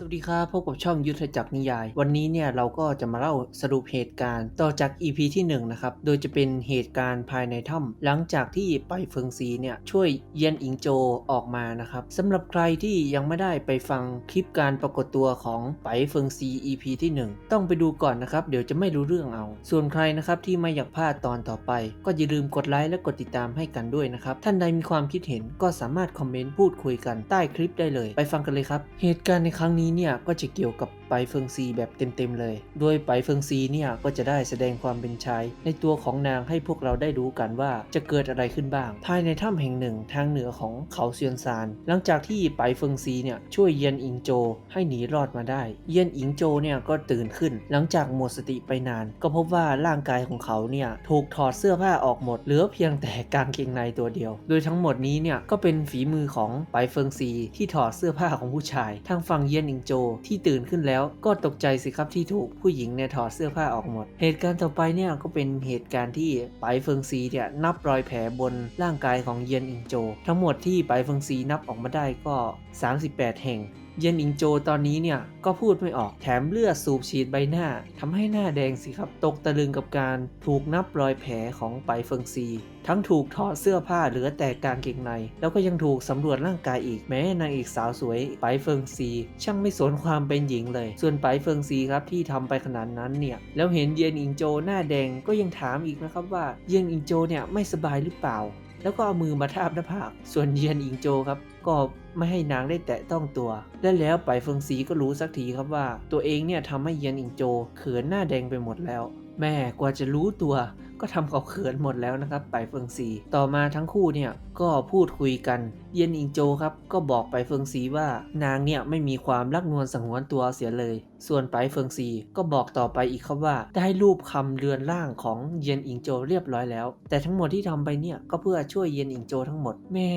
สวัสดีครับพบกับช่องยุทธจักรนิยาย วันนี้เนี่ยเราก็จะมาเล่าสรุปเหตุการณ์ ต่อจาก EP ที่1นงนะครับโดยจะเป็นเหตุการณ์ภายในถ้ำหลังจากที่ไปเฟิงซีเนี่ยช่วยเยียนอิงโจออกมานะครับสำหรับใครที่ยังไม่ได้ไปฟังคลิปการปรากฏตัวของไปเฟิงซี EP ที่ 1 ต้องไปดูก่อนนะครับเดี๋ยวจะไม่รู้เรื่องเอา ส่วนใครนะครับที่ไม่อยากพลาดตอนต่อไป ก็อย่าลืมกดไลค์และกดติดตามให้กันด้วยนะครับท่านใดมีความคิดเห็นก็สามารถคอมเมนต์พูดคุยกันใต้คลิปได้เลย ไปฟังกันเลยครับเหตุการณ์ในครั้งนี้เนี่ยก็จะเกี่ยวกับไปเฟิงซีแบบเต็มๆเลย โดยไปเฟิงซีเนี่ยก็จะได้แสดงความเป็นชายในตัวของนางให้พวกเราได้รู้กันว่าจะเกิดอะไรขึ้นบ้าง ภายในถ้ำแห่งหนึ่งทางเหนือของเขาเซียนซาน หลังจากที่ไปเฟิงซีเนี่ยช่วยเยียนอิงโจให้หนีรอดมาได้ เยียนอิงโจเนี่ยก็ตื่นขึ้น หลังจากหมดสติไปนาน ก็พบว่าร่างกายของเขาเนี่ยถูกถอดเสื้อผ้าออกหมดเหลือเพียงแต่กางเกงในตัวเดียว โดยทั้งหมดนี้เนี่ยก็เป็นฝีมือของไปเฟิงซีที่ถอดเสื้อผ้าของผู้ชายทางฝั่งเยียนอิงโจที่ตื่นขึ้นแล้วก็ตกใจสิครับที่ถูกผู้หญิงเนี่ยถอดเสื้อผ้าออกหมด เหตุการณ์ต่อไปเนี่ยก็เป็นเหตุการณ์ที่ไปเฟิงซีเนี่ยนับรอยแผลบนร่างกายของเยียนอิงโจ ทั้งหมดที่ไปเฟิงซีนับออกมาได้ก็ 38 แห่ง เย็นอิงโจตอนนี้เนี่ยก็พูดไม่ออกแถมเลือดสูบฉีดใบหน้าทำให้หน้าแดงสิครับตกตะลึงกับการถูกนับรอยแผลของไปเฟิงซี ทั้งถูกถอดเสื้อผ้าเหลือแต่กางเกงใน แล้วก็ยังถูกสำรวจร่างกายอีกแม้นางเอกสาวสวยไปเฟิงซี ช่างไม่สนความเป็นหญิงเลย ส่วนไปเฟิงซีครับที่ทำไปขนาดนั้นเนี่ยแล้วเห็นเย็นอิงโจหน้าแดงก็ยังถามอีกนะครับว่าเย็นอิงโจเนี่ยไม่สบายหรือเปล่า แล้วก็เอามือมาทาบหน้าผาก ส่วนเยียนอิงโจครับ ก็ไม่ให้นางได้แตะต้องตัว และแล้วไปเฟิงซีก็รู้สักทีครับว่า ตัวเองเนี่ยทำให้เยียนอิงโจเขินหน้าแดงไปหมดแล้ว แม่กว่าจะรู้ตัวก็ทำเขาเขินหมดแล้วนะครับไปเฟิงซีต่อมาทั้งคู่เนี่ยก็พูดคุยกัน เย็นอิงโจครับก็บอกไปเฟิงซีว่านางเนี่ยไม่มีความรักนวลสังวนตัวเสียเลย ส่วนไปเฟิงซีก็บอกต่อไปอีกครับว่า ได้รูปคำเรือนร่างของเย็นอิงโจเรียบร้อยแล้ว แต่ทั้งหมดที่ทำไปเนี่ยก็เพื่อช่วยเย็นอิงโจทั้งหมดแม่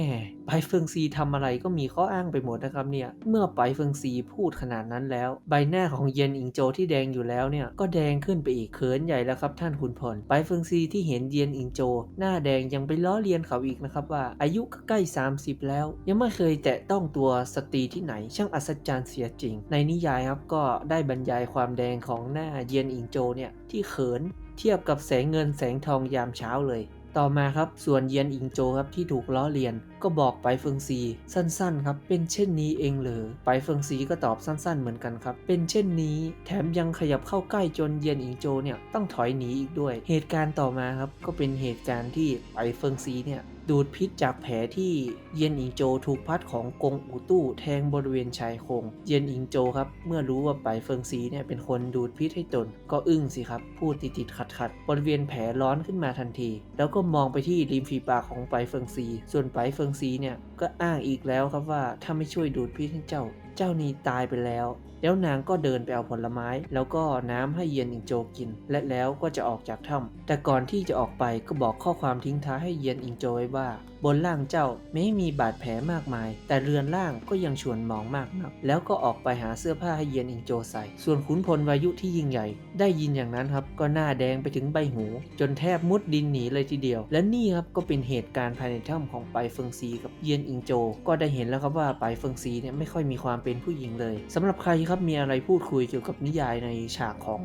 ไปเฟิงซีทำอะไรก็มีข้ออ้างไปหมดนะครับเนี่ยเมื่อไปเฟิงซีพูดขนาดนั้นแล้ว ใบหน้าของเย็นอิงโจที่แดงอยู่แล้วเนี่ยก็แดงขึ้นไปอีกเขินใหญ่แล้วครับท่านคุณพลไปเฟิงซีที่เห็นเย็นอิงโจ หน้าแดงยังไปล้อเลียนเขาอีกนะครับว่า อายุก็ใกล้ 30 แล้ว ยังไม่เคยแตะต้องตัวสตรีที่ไหน ช่างอัศจรรย์เสียจริง ในนิยายครับก็ได้บรรยายความแดงของหน้าเย็นอิงโจเนี่ยที่เขินเทียบกับแสงเงินแสงทองยามเช้าเลย ต่อมาครับส่วนเยียนอิงโจครับที่ถูกล้อเลียน ก็บอกไปเฟิงซีสั้นๆครับเป็นเช่นนี้เองเหรอไปเฟิงซีก็ตอบสั้นๆเหมือนกันครับ เป็นเช่นนี้ แถมยังขยับเข้าใกล้จนเยียนอิงโจเนี่ยต้องถอยหนีอีกด้วย เหตุการณ์ต่อมาครับก็เป็นเหตุการณ์ที่ไปเฟิงซีเนี่ย ดูดพิษจากแผลที่เยียนอิงโจถูกพัดของกงอูตู้แทงบริเวณชายโครงเยียนอิงโจครับ เมื่อรู้ว่าไปเฟิงซีเนี่ยเป็นคนดูดพิษให้ตน ก็อึ้งสิครับพูดติดๆขัดๆบริเวณแผลร้อนขึ้นมาทันที แล้วก็มองไปที่ริมฝีปากของไปเฟิงซี ส่วนไปเฟิงซีเนี่ยก็อ้างอีกแล้วครับว่าถ้าไม่ช่วยดูดพิษให้เจ้า เจ้านี่ตายไปแล้วแล้วนางก็เดินไปเอาผลไม้ แล้วก็น้ำให้เยียนอิงโจกิน และแล้วก็จะออกจากถ้ำแต่ก่อนที่จะออกไปก็บอกข้อความทิ้งท้ายให้เยียนอิงโจไว้ว่าบนร่างเจ้าไม่มีบาดแผลมากมาย แต่เรือนร่างก็ยังชวนมองมากนัก แล้วก็ออกไปหาเสื้อผ้าให้เยียนอิงโจใส่ ส่วนขุนพลวายุที่ยิ่งใหญ่ ได้ยินอย่างนั้นครับ ก็หน้าแดงไปถึงใบหู จนแทบมุดดินหนีเลยทีเดียว และนี่ครับก็เป็นเหตุการณ์ภายในถ้ำของไปเฟิงซีกับเยียนอิงโจ ก็ได้เห็นแล้วครับว่าไปเฟิงซีเนี่ยไม่ค่อยมีความเป็นผู้หญิงเลยสำหรับใครครับมีอะไรพูดคุยเกี่ยวกับนิยายในฉากของ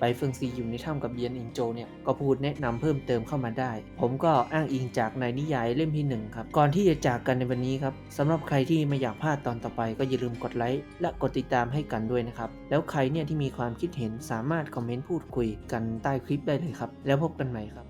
ไปเฟิงซีอยู่ในถ้ำกับเยียนอิงโจเนี่ยก็พูดแนะนำเพิ่มเติมเข้ามาได้ ผมก็อ้างอิงจากในนิยายเล่มที่หนึ่งครับก่อนที่จะจากกันในวันนี้ครับสำหรับใครที่ไม่อยากพลาดตอนต่อไป ก็อย่าลืมกดไลค์และกดติดตามให้กันด้วยนะครับแล้วใครเนี่ยที่มีความคิดเห็นสามารถคอมเมนต์พูดคุยกันใต้คลิปได้เลยครับแล้วพบกันใหม่ครับ